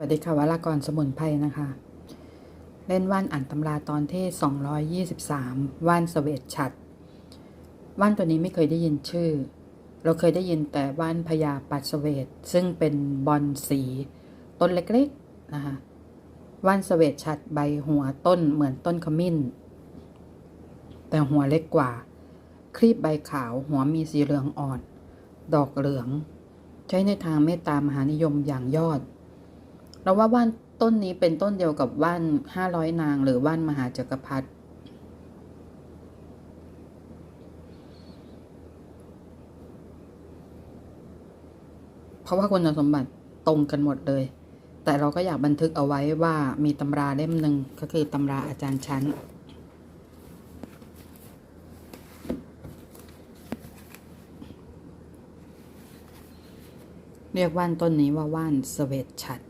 สวัสดีค่ะวรากรสมุนไพรนะคะ เล่นว่านอ่านตำราตอนที่ 223 ว่านเสวตฉัตรว่านตัวนี้ไม่เคยได้ยินชื่อ เราเคยได้ยินแต่ว่านพญาปัดเสวตซึ่งเป็นบอนสีต้นเล็กๆนะคะว่านเสวตฉัตรใบหัวต้นเหมือนต้นขมิ้น แต่หัวเล็กกว่า ครีบใบขาวหัวมีสีเหลืองอ่อน ดอกเหลือง ใช้ในทางเมตตามหานิยมอย่างยอด เราว่าว่านต้นนี้เป็นต้นเดียวกับว่านห้าร้อยนาง หรือว่านมหาจักรพรรดิเพราะว่าคุณสมบัติตรงกันหมดเลย แต่เราก็อยากบันทึกเอาไว้ว่ามีตำราเล่มหนึ่งก็คือตำราอาจารย์ชั้นเรียกว่านต้นนี้ว่าว่านเสวตฉัตร